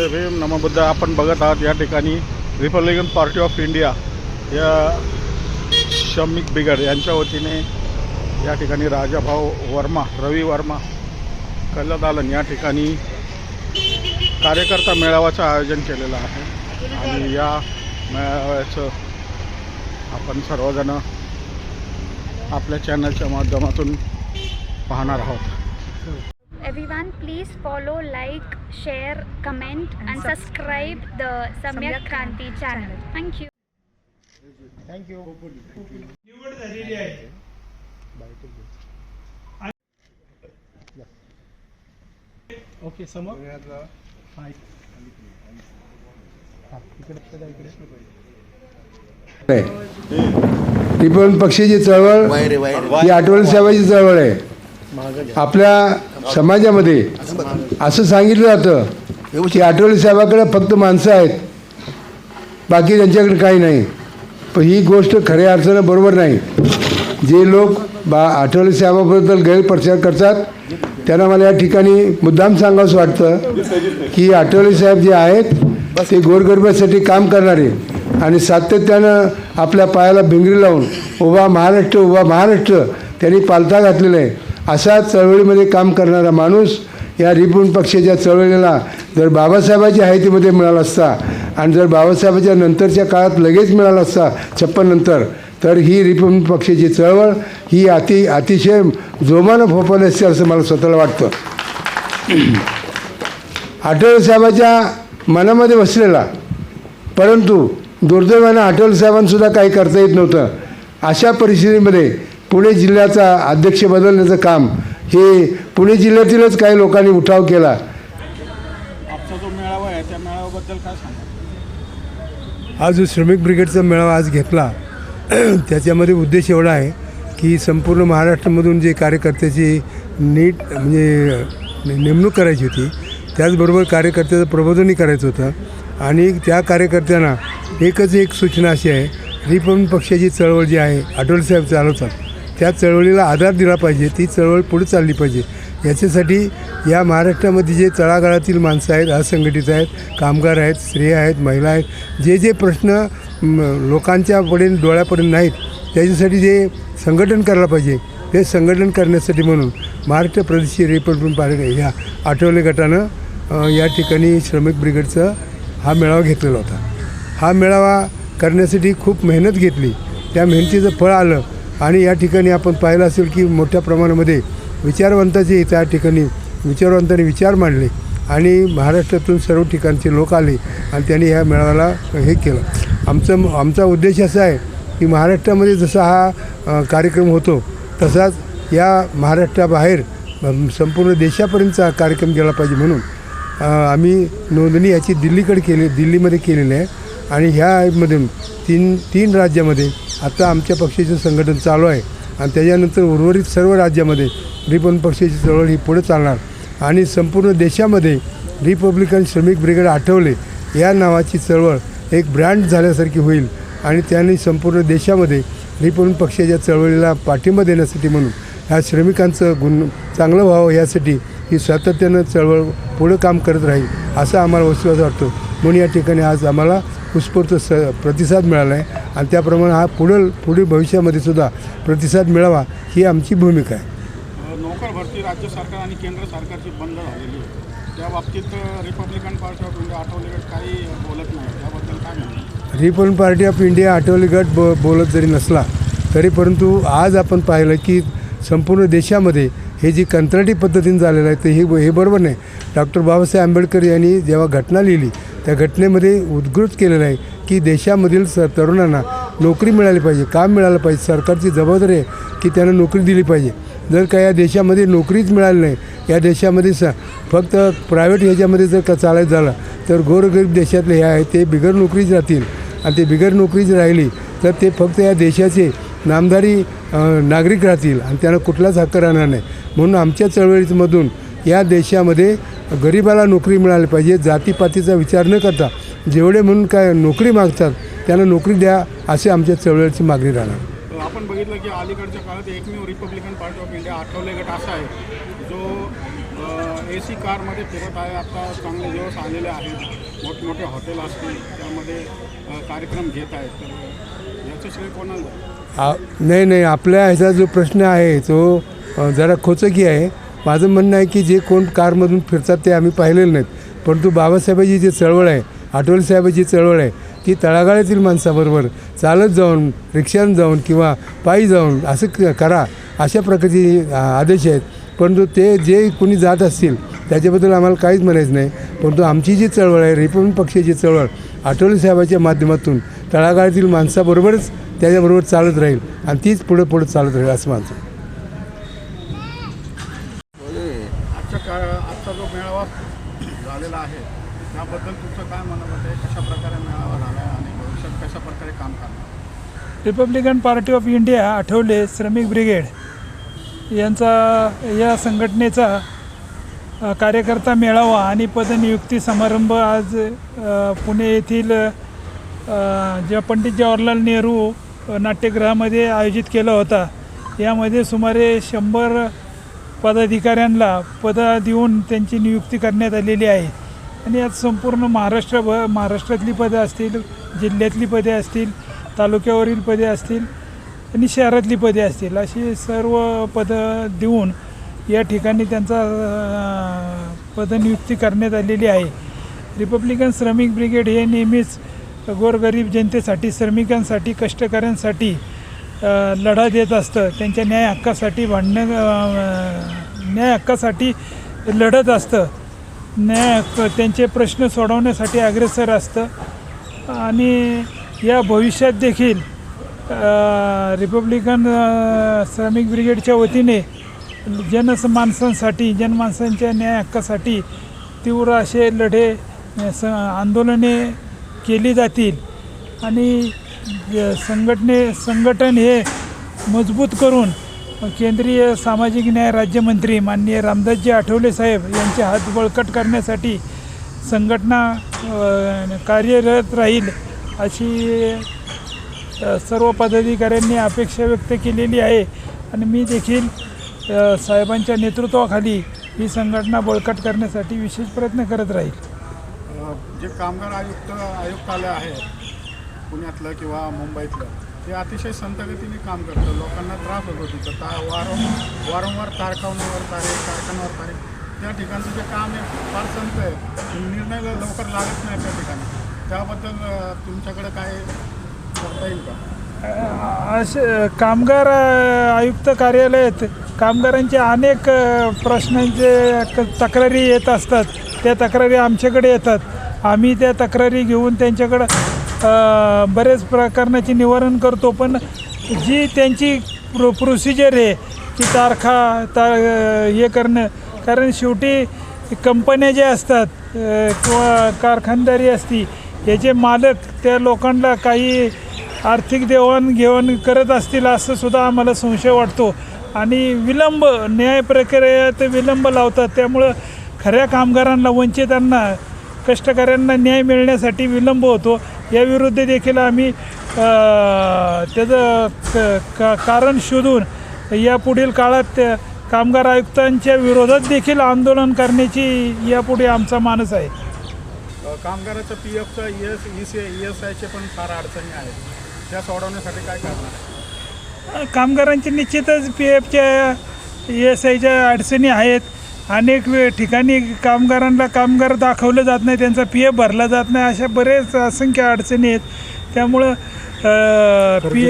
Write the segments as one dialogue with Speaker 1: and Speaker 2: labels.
Speaker 1: जय नमबद्ध आपण बघत आहात या ठिकाणी रिपब्लिकन पार्टी ऑफ इंडिया या शमिक बिगड यांच्या वतीने या ठिकाणी राजाभाऊ वर्मा रवी वर्मा कल्लदालन या ठिकाणी कार्यकर्ता मेळाव्याचं आयोजन केलेलं आहे. आणि या मेळाव्याचं आपण सर्वजण आपल्या चॅनलच्या माध्यमातून पाहणार आहोत.
Speaker 2: Please follow like like, share comment and subscribe the Samyak Kranti channel
Speaker 1: thank you okay समोर
Speaker 3: पिपळ पक्षीची चळवळ ही आठवण सेवाची चळवळ आहे. आपल्या समाजामध्ये असं सांगितलं जातं की आठवडी साहेबाकडे फक्त माणसं आहेत. बाकी त्यांच्याकडे काही नाही. पण ही गोष्ट खऱ्या अर्थानं बरोबर नाही. जे लोक बा आठवले साहेबाबद्दल गैरप्रचार करतात त्यांना मला या ठिकाणी मुद्दाम सांगावंसं वाटतं की आठवले साहेब जे आहेत ते गोरगरब्यासाठी काम करणारे आणि सातत्यानं आपल्या पायाला भिंगरी लावून उभा महाराष्ट्र उभा महाराष्ट्र त्यांनी पालथा घातलेला आहे. असा चळवळीमध्ये काम करणारा माणूस या रिपून पक्षाच्या चळवळीला जर बाबासाहेबाच्या हायतीमध्ये मिळाला असता आणि जर बाबासाहेबाच्या नंतरच्या काळात लगेच मिळाला असता छप्पन नंतर तर ही रिपब्लिक पक्षाची चळवळ ही अति अतिशय जोमानं फोफावली असते असं मला स्वतःला वाटतं. आठवलेसाहेबाच्या मनामध्ये बसलेला परंतु दुर्दैवानं आठवले साहेबांसुद्धा काही करता येत नव्हतं. अशा परिस्थितीमध्ये पुणे जिल्ह्याचा अध्यक्ष बदलण्याचं काम हे पुणे जिल्ह्यातीलच काही लोकांनी उठाव केला.
Speaker 1: आजचा जो मेळावा आहे त्या मेळाव्याबद्दल काय सांगा
Speaker 3: हा जो श्रमिक ब्रिगेडचा मेळावा आज घेतला त्याच्यामध्ये उद्देश एवढा आहे की संपूर्ण महाराष्ट्रामधून जे कार्यकर्त्याची नीट म्हणजे नेमणूक करायची होती त्याचबरोबर कार्यकर्त्याचं प्रबोधनही करायचं होतं. आणि त्या कार्यकर्त्यांना एकच एक सूचना अशी आहे रिपब्लिक पक्षाची चळवळ जी आहे आठवले साहेब चालवतात. त्या चळवळीला आधार दिला पाहिजे ती चळवळ पुढे चालली पाहिजे. याच्यासाठी या महाराष्ट्रामध्ये जे तळागाळातील माणसं आहेत असंघटित आहेत कामगार आहेत स्त्रिया आहेत महिला आहेत जे जे प्रश्न लोकांच्या पुढे डोळ्यापर्यंत नाहीत त्याच्यासाठी जे संघटन करायला पाहिजे ते संघटन करण्यासाठी म्हणून महाराष्ट्र प्रदेश रिपब्लिकन पार्टी ह्या आठवले गटानं या ठिकाणी श्रमिक ब्रिगेडचा हा मेळावा घेतलेला होता. हा मेळावा करण्यासाठी खूप मेहनत घेतली. त्या मेहनतीचं फळ आलं आणि या ठिकाणी आपण पाहिलं असेल की मोठ्या प्रमाणामध्ये विचारवंताचे त्या ठिकाणी विचारवंतांनी विचार मांडले आणि महाराष्ट्रातून सर्व ठिकाणचे लोक आले आणि त्यांनी ह्या मेळाव्याला हे केलं. आमचं आमचा उद्देश असा आहे की महाराष्ट्रामध्ये जसा हा कार्यक्रम होतो तसाच या महाराष्ट्राबाहेर संपूर्ण देशापर्यंतचा हा कार्यक्रम गेला पाहिजे म्हणून आम्ही नोंदणी याची दिल्लीकडे केली दिल्लीमध्ये केलेली आहे. आणि ह्यामधून तीन तीन राज्यामध्ये आता आमच्या पक्षाचं संघटन चालू आहे. आणि त्याच्यानंतर उर्वरित सर्व राज्यामध्ये रिपब्लिक पक्षाची चळवळ ही पुढे चालणार. आणि संपूर्ण देशामध्ये रिपब्लिकन श्रमिक ब्रिगेड आठवले या नावाची चळवळ एक ब्रँड झाल्यासारखी होईल. आणि त्यांनी संपूर्ण देशामध्ये रिपब्लिक पक्षाच्या चळवळीला पाठिंबा देण्यासाठी म्हणून ह्या श्रमिकांचं गुण चांगलं व्हावं यासाठी ही सातत्यानं चळवळ पुढं काम करत राहील असा आम्हाला विश्वास वाटतो. म्हणून या ठिकाणी आज आम्हाला उत्स्फूर्त स प्रतिसाद मिळाला आहे. आणि त्याप्रमाणे हा पुढील पुढील भविष्यामध्ये सुद्धा प्रतिसाद मिळावा ही आमची भूमिका आहे.
Speaker 1: नोकर भरती राज्य सरकार आणि केंद्र सरकारची बंद झालेली आहे. त्या बाबतीत Republican party of India Athawale काही बोलत नाही. त्याबद्दल काय म्हणणं?
Speaker 3: Republic party of India Athawale गट ब बोलत जरी नसला तरी परंतु आज आपण पाहिलं की संपूर्ण देशामध्ये हे जी कंत्राटी पद्धतीने झालेलं आहे ते हे हे बरोबर नाही. डॉक्टर बाबासाहेब आंबेडकर यांनी जेव्हा घटना लिहिली त्या घटनेमध्ये उद्घृत केलेलं आहे की देशामधील स तरुणांना नोकरी मिळाली पाहिजे काम मिळालं पाहिजे सरकारची जबाबदारी आहे की त्यांना नोकरी दिली पाहिजे. जर का या देशामध्ये नोकरीच मिळाली नाही या देशामध्ये स फक्त प्रायव्हेट ह्याच्यामध्ये जर का चालायचं झालं तर गोरगरीब देशातले हे आहे ते बिगर नोकरीच राहतील. आणि ते बिगर नोकरीच राहिली तर ते फक्त या देशाचे नामदारी नागरिक राहतील आणि त्यांना कुठलाच हक्क राहणार नाही. म्हणून आमच्या चळवळीमधून या देशामध्ये गरिबाला नोकरी मिळाली पाहिजे जातीपातीचा विचार न करता जेवढे म्हणून काय नोकरी मागतात त्यांना नोकरी द्या असे आमच्या चळवळीची मागणी राहणार.
Speaker 1: आपण बघितलं की अलीकडच्या काळात एकमेव Republican party of India Athawale गट असा आहे जो ए सी कारमध्ये फिरत आहे आता चांगले दिवस आलेले आहेत. मोठमोठे हॉटेल असतील त्यामध्ये कार्यक्रम घेत आहेत. तर याचं श्रेय कोणाला
Speaker 3: नाही नाही आपल्या ह्याचा जो प्रश्न आहे तो जरा खोचकी आहे. माझं म्हणणं आहे की जे कोण कारमधून फिरतात ते आम्ही पाहिलेलं नाहीत. परंतु बाबासाहेबाची जी चळवळ आहे आठवले साहेबाची चळवळ आहे ती तळागाळातील माणसाबरोबर चालत जाऊन रिक्षानं जाऊन किंवा पायी जाऊन असं क- करा अशा प्रकारचे आदेश आहेत. परंतु ते जे कोणी जात असतील त्याच्याबद्दल आम्हाला काहीच म्हणायचं नाही. परंतु आमची जी चळवळ आहे रिपब्लिक पक्षाची चळवळ आठवले साहेबाच्या माध्यमातून तळागाळातील माणसाबरोबरच त्याच्याबरोबर चालत राहील आणि तीच पुढं पुढं चालत राहील असं माझं
Speaker 1: आजच्या का आजचा जो मेळावा झालेला आहे. त्याबद्दल तुमचं काय म्हणत आहे? कशा प्रकारे मेळावा झाला आहे आणि भविष्यात कशा प्रकारे काम करणार?
Speaker 4: Republican party of India Athawale Shramik brigade. यांचा या संघटनेचा कार्यकर्ता मेळावा आणि पदनियुक्ती समारंभ आज पुणे येथील ज्या पंडित जवाहरलाल नेहरू नाट्यगृहामध्ये आयोजित केला होता. यामध्ये सुमारे शंभर पदाधिकाऱ्यांना पदं देऊन त्यांची नियुक्ती करण्यात आलेली आहे. आणि यात संपूर्ण महाराष्ट्रभर महाराष्ट्रातली पदं असतील जिल्ह्यातली पदे असतील तालुक्यावरील पदे असतील आणि शहरातली पदे असतील अशी सर्व पदं देऊन या ठिकाणी त्यांचा पदनियुक्ती करण्यात आलेली आहे. रिपब्लिकन श्रमिक ब्रिगेड हे नेहमीच गोरगरीब जनतेसाठी श्रमिकांसाठी कष्टकऱ्यांसाठी लढा देत असतं. त्यांच्या न्याय हक्कासाठी भांडणं न्याय हक्कासाठी लढत असतं. न्याय हक्क त्यांचे प्रश्न सोडवण्यासाठी अग्रेसर असतं. आणि या भविष्यात देखील रिपब्लिकन श्रमिक ब्रिगेडच्या वतीने जनस माणसांसाठी जनमानसांच्या न्याय हक्कासाठी तीव्र असे लढे स आंदोलने केली जातील. आणि संघटने संघटन हे मजबूत करून केंद्रीय सामाजिक न्याय राज्यमंत्री माननीय रामदासजी आठवले साहेब यांचे हात बळकट करण्यासाठी संघटना कार्यरत राहील अशी सर्व पदाधिकाऱ्यांनी अपेक्षा व्यक्त केलेली आहे. आणि मी देखील साहेबांच्या नेतृत्वाखाली ही संघटना बळकट करण्यासाठी विशेष प्रयत्न करत राहील.
Speaker 1: जे कामगार आयुक्त आयुक्तालय आहे पुण्यातलं किंवा मुंबईतलं ते अतिशय संतगतीने काम करतं. लोकांना त्रास होतो तिथं. ता वारंवार वारंवार तारखांवर तारीख कारखान्यावर तारीख त्या ठिकाणचं जे काम आहे फार संत आहे. निर्णय लवकर लागत नाही त्या ठिकाणी. त्याबद्दल तुमच्याकडे काय करता येईल का?
Speaker 4: असे कामगार आयुक्त कार्यालयात कामगारांचे अनेक प्रश्नांचे तक्रारी येत असतात. त्या तक्रारी आमच्याकडे येतात. आम्ही त्या तक्रारी घेऊन त्यांच्याकडं बरेच प्रकरणाचे निवारण करतो पण जी त्यांची प्रो प्रोसिजर आहे की तारखा ता हे करणं कारण शेवटी कंपन्या ज्या असतात किंवा कारखानदारी असती याचे मालक त्या लोकांना काही आर्थिक देवाणघेवाण करत असतील असं सुद्धा आम्हाला संशय वाटतो. आणि विलंब न्याय प्रक्रियेत विलंब लावतात त्यामुळं खऱ्या कामगारांना वंचितांना कष्टकऱ्यांना न्याय मिळण्यासाठी विलंब होतो. याविरुद्ध देखील आम्ही त्याचं क कारण शोधून यापुढील काळात कामगार आयुक्तांच्या विरोधात देखील आंदोलन करण्याची यापुढे आमचा मानस आहे.
Speaker 1: कामगाराचं P एफचं S E C E S आयचे पण फार अडचणी आहेत. त्या सोडवण्यासाठी काय करणार?
Speaker 4: कामगारांची निश्चितच पी एफच्या ई एस आयच्या अडचणी आहेत. अनेक वे ठिकाणी कामगारांना कामगार दाखवलं जात नाही त्यांचा पी एफ भरला जात नाही अशा बरेच असंख्य अडचणी आहेत. त्यामुळं पी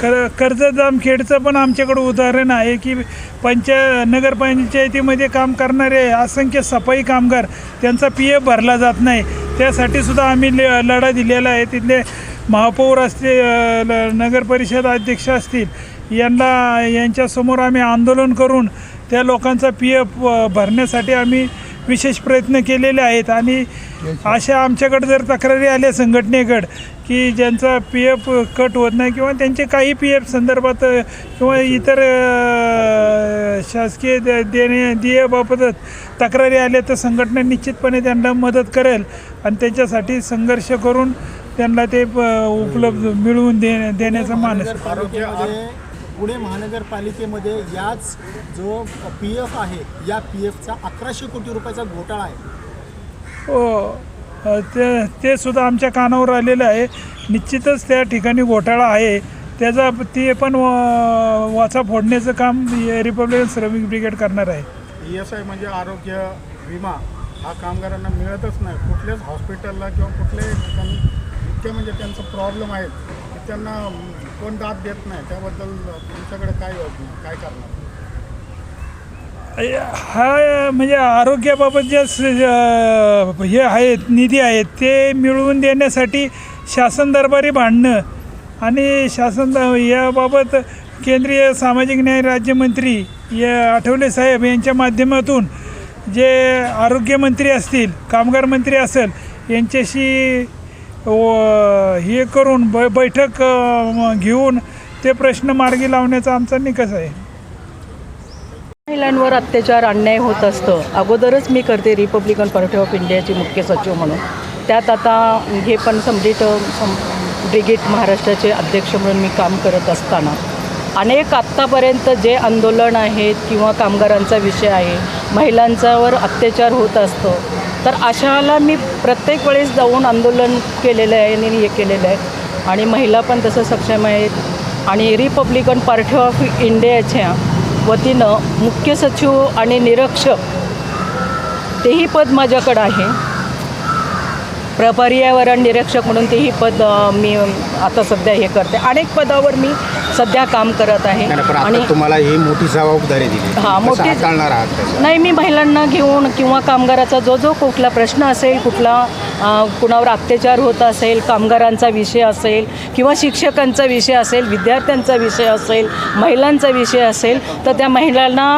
Speaker 4: कर कर्ज जामखेडचं पण आमच्याकडं उदाहरण आहे की पंचा नगरपंचायतीमध्ये काम करणारे असंख्य सफाई कामगार त्यांचा पी एफ भरला जात नाही. त्यासाठी सुद्धा आम्ही ले लढा दिलेला आहे. तिथले महापौर असतील अ, ल- नगर परिषद अध्यक्ष असतील यांना यांच्यासमोर आम्ही आंदोलन करून त्या लोकांचा पी एफ भरण्यासाठी आम्ही विशेष प्रयत्न केलेले आहेत. आणि अशा आमच्याकडे जर तक्रारी आल्या संघटनेकडं की ज्यांचा पी एफ कट होत नाही किंवा त्यांचे काही पी एफ संदर्भात किंवा इतर शासकीय देणे देयबाबत तक्रारी आल्या तर संघटना निश्चितपणे त्यांना मदत करेल आणि त्यांच्यासाठी संघर्ष करून त्यांना ते प- उपलब्ध मिळवून दे देण्याचा मानस
Speaker 5: पुणे महानगरपालिकेमध्ये याच जो पी एफ आहे या पी एफचा अकराशे कोटी रुपयाचा घोटाळा आहे.
Speaker 4: हो ते ते सुद्धा आमच्या कानावर आलेलं आहे. निश्चितच त्या ठिकाणी घोटाळा आहे. त्याचा ते पण वा- वाचा फोडण्याचं काम हे रिपब्लिकन श्रमिक ब्रिगेड करणार आहे.
Speaker 1: ई एस आय म्हणजे आरोग्य विमा. हा कामगारांना मिळतच नाही. कुठल्याच हॉस्पिटलला किंवा कुठल्याही ठिकाणी इतके म्हणजे त्यांचा प्रॉब्लेम आहे की त्यांना कोण दाद देत नाही त्याबद्दल तुमच्याकडे काय योजना काय करणार?
Speaker 4: हा म्हणजे आरोग्याबाबत जे स- हे आहेत निधी आहेत ते मिळवून देण्यासाठी शासन दरबारी भांडणं आणि शासन द- याबाबत केंद्रीय सामाजिक न्याय राज्यमंत्री या आठवले साहेब यांच्या माध्यमातून जे आरोग्यमंत्री असतील कामगार मंत्री असेल यांच्याशी व- हे करून ब बैठक घेऊन ते प्रश्न मार्गी लावण्याचा आमचा निकष आहे.
Speaker 6: महिलांवर अत्याचार अन्याय होत असतं. अगोदरच मी करते रिपब्लिकन पार्टी ऑफ इंडियाची मुख्य सचिव म्हणून. त्यात आता हे पण समजित सम ब्रिगेड महाराष्ट्राचे अध्यक्ष म्हणून मी काम करत असताना. अनेक आत्तापर्यंत जे आंदोलन आहेत किंवा कामगारांचा विषय आहे महिलांच्यावर अत्याचार होत असतं. तर अशाला मी प्रत्येक वेळेस जाऊन आंदोलन केलेलं आहे आणि हे केलेलं आहे. आणि महिला पण तसं सक्षम आहेत. आणि रिपब्लिकन पार्टी ऑफ इंडियाच्या वतीनं मुख्य सचिव आणि निरीक्षक तेही पद माझ्याकडं आहे. प्रपर्यावरण निरीक्षक म्हणून तेही पद मी आता सध्या हे करते. अनेक पदावर मी सध्या काम करत आहे आणि
Speaker 7: तुम्हाला ही मोठी जबाबदारी दिली
Speaker 6: हा, मोठी-
Speaker 7: आहात?
Speaker 6: नाही मी महिलांना घेऊन किंवा कामगाराचा जो जो कुठला प्रश्न असेल कुठला कुणावर अत्याचार होत असेल कामगारांचा विषय असेल किंवा शिक्षकांचा विषय असेल विद्यार्थ्यांचा विषय असेल महिलांचा विषय असेल तर त्या महिलांना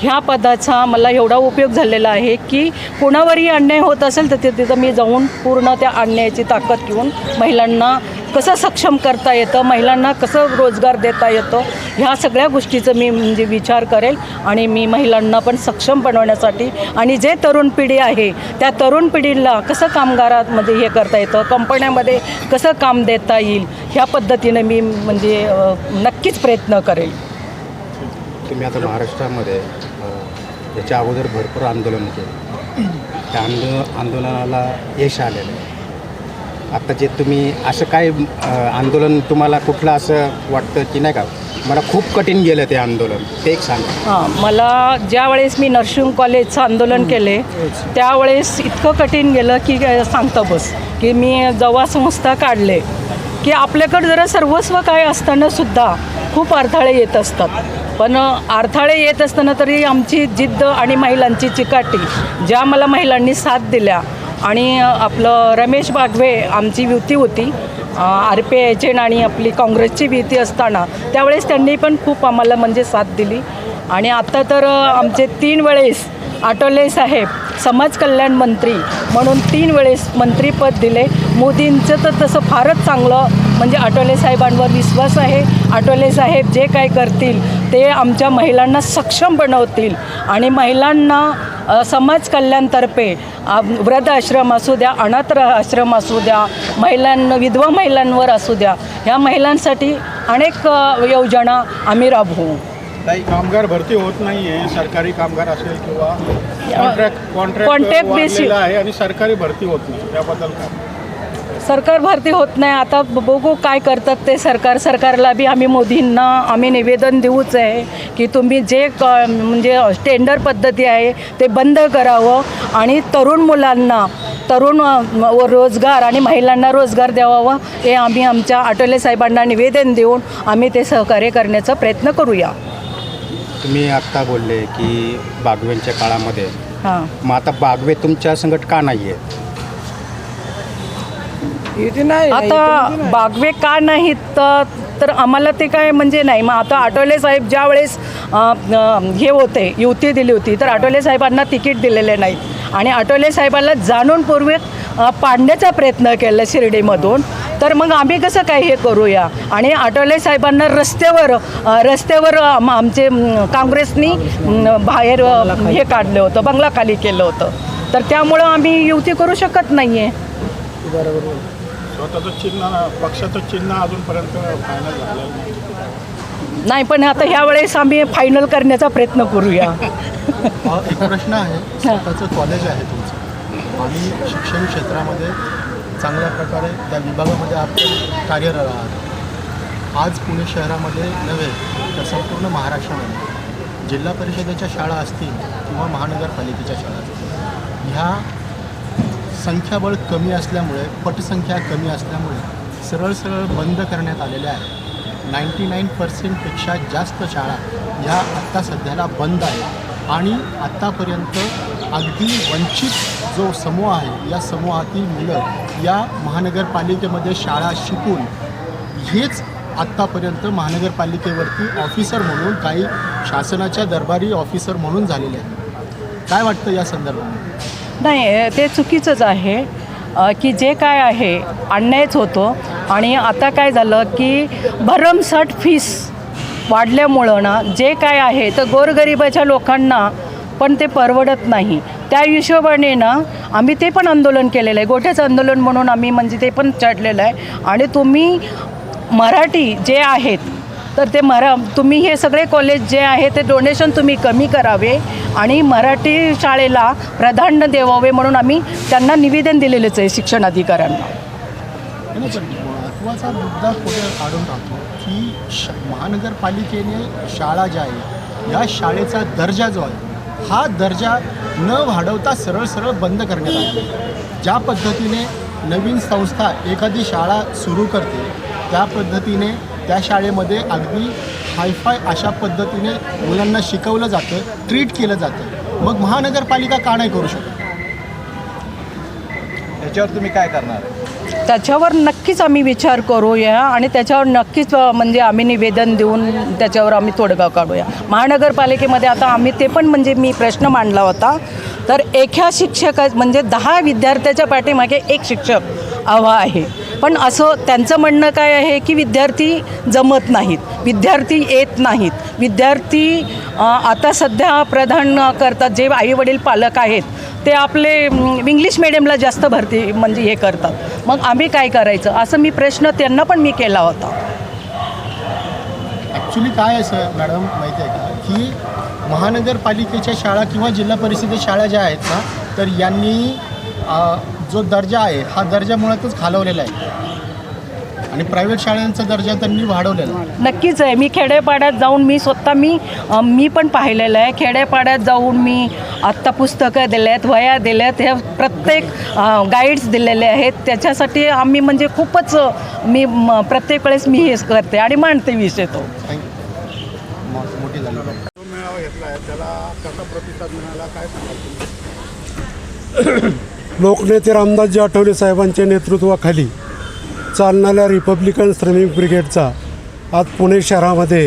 Speaker 6: ह्या पदाचा मला एवढा उपयोग झालेला आहे की कुणावरही अन्याय होत असेल तर ते तिथं मी जाऊन पूर्ण त्या अन्यायाची ताकद घेऊन महिलांना कसं सक्षम करता येतं महिलांना कसं रोजगार देता येतो ह्या सगळ्या गोष्टीचं मी म्हणजे विचार करेल आणि मी महिलांना पण सक्षम बनवण्यासाठी आणि जे तरुण पिढी आहे त्या तरुण पिढीला कसं कामगारामध्ये हे करता येतं कंपन्यामध्ये कसं काम देता येईल ह्या पद्धतीने मी म्हणजे नक्कीच प्रयत्न करेल.
Speaker 7: तुम्ही आता महाराष्ट्रामध्ये याच्या अगोदर भरपूर आंदोलन केले. त्या आंदोलन आंदोलनाला यश आलेलं आहे. आता जे तुम्ही असं काय आंदोलन तुम्हाला कुठलं असं वाटतं की नाही का? मला खूप कठीण गेलं ते आंदोलन. ते एक सांगा.
Speaker 6: हां मला ज्या वेळेस मी नर्सिंग कॉलेजचं आंदोलन केले त्यावेळेस इतकं कठीण गेलं की सांगता बस की मी जेव्हा संस्था काढले की आपल्याकडे जरा सर्वस्व काय असताना सुद्धा खूप अडथळे येत असतात. पण अडथळे येत असताना तरी आमची जिद्द आणि महिलांची चिकाटी ज्या मला महिलांनी साथ दिल्या आणि आपलं रमेश बागवे आमची युती होती आर पी एजेंट आणि आपली काँग्रेसची भीती असताना त्यावेळेस त्यांनी पण खूप आम्हाला म्हणजे साथ दिली. आणि आता तर आमचे तीन वेळेस आटोले साहेब समाज कल्याण मंत्री म्हणून तीन वेळेस मंत्रीपद दिले. मोदींचं तर तसं फारच चांगलं म्हणजे आटोले साहेबांवर विश्वास आहे. आटोले साहेब जे काय करतील ते आमच्या महिलांना सक्षम बनवतील. आणि महिलांना समाज कल्याणतर्फे वृद्ध वृद्धाश्रम असू द्या अनाथ आश्रम असू द्या महिलांना विधवा महिलांवर असू द्या ह्या महिलांसाठी अनेक योजना आम्ही राबवू.
Speaker 1: कामगार भरती होत नाहीये सरकारी कामगार असेल किंवा कॉन्ट्रॅक्ट कॉन्ट्रॅक्ट. वाढलेलं आहे आणि सरकारी भरती होत नाही. त्याबद्दल काय?
Speaker 6: सरकार भरती होत नाही. आता बघू काय करतात ते सरकार. सरकारला बी आम्ही मोदींना आम्ही निवेदन देऊच आहे की तुम्ही जे क म्हणजे टेंडर पद्धती आहे ते बंद करावं आणि तरुण मुलांना तरुण रोजगार आणि महिलांना रोजगार द्यावा हे आम्ही आमच्या आटोले साहेबांना निवेदन देऊन आम्ही ते सहकार्य करण्याचा प्रयत्न करूया.
Speaker 7: तुम्ही आत्ता बोलले की बागवेंच्या काळामध्ये.
Speaker 6: हां.
Speaker 7: मग आता बागवे तुमच्या संकट का नाही आहे
Speaker 6: आता बागवे का नाहीत? तर तर आम्हाला ते काय म्हणजे नाही. मग आता आठवले साहेब ज्या वेळेस अ, अ, हे होते युती दिली होती तर आठवले साहेबांना तिकीट दिलेले नाहीत. आणि आठवले साहेबांना जाणूनपूर्वक अ, पाडण्याचा प्रयत्न केला शिर्डीमधून. तर मग आम्ही कसं काय हे करूया? आणि आठवले साहेबांना रस्त्यावर रस्त्यावर आम- आमचे काँग्रेसनी बाहेर हे काढलं होतं बंगला खाली केलं होतं. तर त्यामुळं आम्ही युती करू शकत नाही आहे
Speaker 1: स्वतःचं चिन्ह पक्षाचं चिन्ह अजूनपर्यंत फायनल झालेलं नाही.
Speaker 6: पण आता ह्या वेळेस आम्ही फायनल करण्याचा प्रयत्न करूया.
Speaker 5: एक प्रश्न आहे. स्वतःचं कॉलेज आहे तुमचं. आणि शिक्षण क्षेत्रामध्ये चांगल्या प्रकारे त्या विभागामध्ये आपण कार्यरत आहात. आज पुणे शहरामध्ये नव्हे तर संपूर्ण महाराष्ट्रामध्ये जिल्हा परिषदेच्या शाळा असतील किंवा महानगरपालिकेच्या शाळा असतील ह्या संख्याबळ कमी असल्यामुळे पटसंख्या कमी असल्यामुळे सरळ सरळ बंद करण्यात आलेल्या आहेत. नाईंटी नाईन पर्सेंटपेक्षा जास्त शाळा ह्या आत्ता सध्याला बंद आहेत. आणि आत्तापर्यंत अगदी वंचित जो समूह आहे या समूहातील मुलं या महानगरपालिकेमध्ये शाळा शिकून हेच आत्तापर्यंत महानगरपालिकेवरती ऑफिसर म्हणून काही शासनाच्या दरबारी ऑफिसर म्हणून झालेले आहेत. काय वाटतं या संदर्भात?
Speaker 6: नाही ते चुकीचंच आहे की जे काय आहे अन्यायच होतो. आणि आता काय झालं की भरमसाठ फीस वाढल्यामुळं ना जे काय आहे तर गोरगरिबाच्या लोकांना पण ते परवडत नाही. त्या हिशोबाने ना आम्ही ते पण आंदोलन केलेलं आहे. गोठ्याचं आंदोलन म्हणून आम्ही म्हणजे ते पण चढलेलं आहे. आणि तुम्ही मराठी जे आहेत तर ते मरा तुम्ही हे सगळे कॉलेज जे आहे ते डोनेशन तुम्ही कमी करावे आणि मराठी शाळेला प्राधान्य देवावे म्हणून आम्ही त्यांना निवेदन दिलेलंच आहे शिक्षण अधिकाऱ्यांना
Speaker 5: महत्त्वाचा मुद्दा कुठे काढून राहतो की श महानगरपालिकेने शाळा ज्या आहे या शाळेचा दर्जा जो आहे हा दर्जा न वाढवता सरळ सरळ बंद करण्यात आला. ज्या पद्धतीने नवीन संस्था एखादी शाळा सुरू करते त्या पद्धतीने त्या शाळेमध्ये अगदी हायफाय अशा पद्धतीने मुलांना शिकवलं जातं ट्रीट केलं जातं. मग महानगरपालिका का नाही करू शकत?
Speaker 8: याच्यावर तुम्ही काय करणार?
Speaker 6: त्याच्यावर नक्कीच आम्ही विचार करूया आणि त्याच्यावर नक्कीच म्हणजे आम्ही निवेदन देऊन त्याच्यावर आम्ही तोडगा काढूया. महानगरपालिकेमध्ये आता आम्ही ते पण म्हणजे मी प्रश्न मांडला होता. तर एका शिक्षका म्हणजे दहा विद्यार्थ्याच्या पाठीमागे एक शिक्षक हवा आहे. पण असं त्यांचं म्हणणं काय आहे की विद्यार्थी जमत नाहीत विद्यार्थी येत नाहीत. विद्यार्थी आता सध्या प्रधान करतात जे आईवडील पालक आहेत ते आपले इंग्लिश मिडियमला जास्त भरती म्हणजे हे करतात. मग आम्ही काय करायचं? असं मी प्रश्न त्यांना पण मी केला होता.
Speaker 5: ॲक्च्युली काय आहे सर मॅडम माहिती आहे का? की महानगरपालिकेच्या शाळा किंवा जिल्हा परिषदेच्या शाळा ज्या आहेत ना तर यांनी जो दर्जा आहे हा दर्जा मुळातच खालवलेला आहे. आणि प्रायव्हेट शाळांचा दर्जा त्यांनी वाढवलेला आहे.
Speaker 6: नक्कीच आहे. मी खेड्यापाड्यात जाऊन मी स्वतः मी अ, मी पण पाहिलेलं आहे. खेड्यापाड्यात जाऊन मी आत्ता पुस्तकं दिले आहेत वया दिल्या आहेत हे प्रत्येक गाईड्स दिलेले आहेत. त्याच्यासाठी आम्ही म्हणजे खूपच अ, मी म, प्रत्येक वेळेस मी हेच करते आणि मांडते विषय तो.
Speaker 5: थँक्यू मोठी झाली. पाहिजे
Speaker 1: जो मेळावा घेतला आहे त्याला कसा प्रतिसाद मिळाला? काय सांगाल तुम्ही?
Speaker 9: लोकनेते रामदासजी आठवले साहेबांच्या नेतृत्वाखाली चालणाऱ्या रिपब्लिकन श्रमिक ब्रिगेडचा आज पुणे शहरामध्ये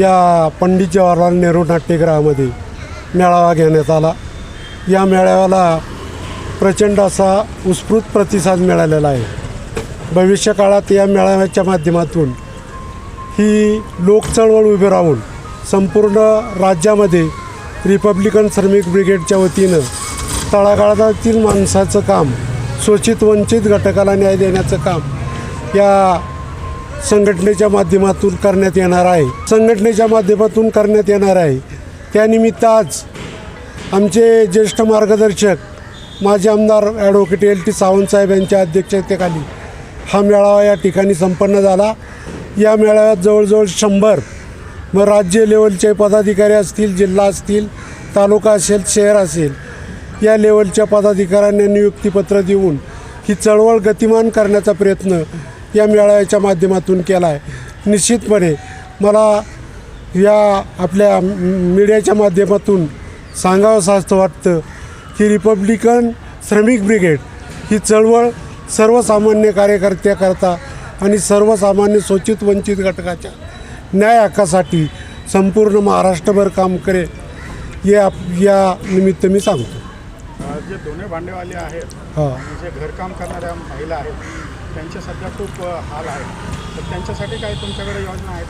Speaker 9: या पंडित जवाहरलाल नेहरू नाट्यगृहामध्ये मेळावा घेण्यात आला. या मेळाव्याला प्रचंड असा उत्स्फूर्त प्रतिसाद मिळालेला आहे. भविष्यकाळात या मेळाव्याच्या माध्यमातून ही लोकचळवळ उभी राहून संपूर्ण राज्यामध्ये रिपब्लिकन श्रमिक ब्रिगेडच्या वतीनं तळागाळातील माणसाचं काम शोषित वंचित घटकाला न्याय देण्याचं काम या संघटनेच्या माध्यमातून करण्यात येणार आहे. संघटनेच्या माध्यमातून करण्यात येणार आहे. त्यानिमित्त आज आमचे ज्येष्ठ मार्गदर्शक माजी आमदार ॲडव्होकेट एल टी सावंतसाहेब यांच्या अध्यक्षतेखाली हा मेळावा या ठिकाणी संपन्न झाला. या मेळाव्यात जवळजवळ शंभर मग राज्य लेवलचे पदाधिकारी असतील जिल्हा असतील तालुका असेल शहर असेल या लेवलच्या पदाधिकाऱ्यांना नियुक्तीपत्र देऊन ही चळवळ गतिमान करण्याचा प्रयत्न या मेळाव्याच्या माध्यमातून केला आहे निश्चितपणे मला या आपल्या मीडियाच्या माध्यमातून सांगावंसं असं वाटतं की रिपब्लिकन श्रमिक ब्रिगेड ही चळवळ सर्वसामान्य कार्यकर्त्याकरता आणि सर्वसामान्य शोषित वंचित घटकाच्या न्याय हक्कासाठी संपूर्ण महाराष्ट्रभर काम करेल हे आप या निमित्त मी सांगतो.
Speaker 1: जे दोन्ही भांडेवाले आहेत
Speaker 9: हां.
Speaker 1: आणि जे घरकाम करणाऱ्या महिला आहेत त्यांचे सध्या खूप हाल आहेत. तर त्यांच्यासाठी काही तुमच्याकडे योजना आहेत?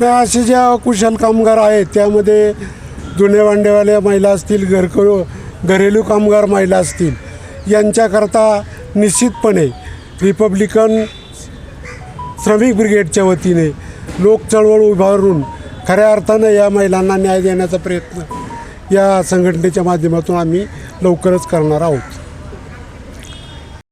Speaker 9: नाही असे ज्या कुशल कामगार आहेत त्यामध्ये जुने भांडेवाल्या महिला असतील घरकरो घरेलू कामगार महिला असतील यांच्याकरता निश्चितपणे रिपब्लिकन श्रमिक ब्रिगेडच्या वतीने लोक चळवळ उभारून खऱ्या अर्थानं या महिलांना न्याय देण्याचा प्रयत्न या संघटनेच्या माध्यमातून आम्ही लवकरच करणार आहोत.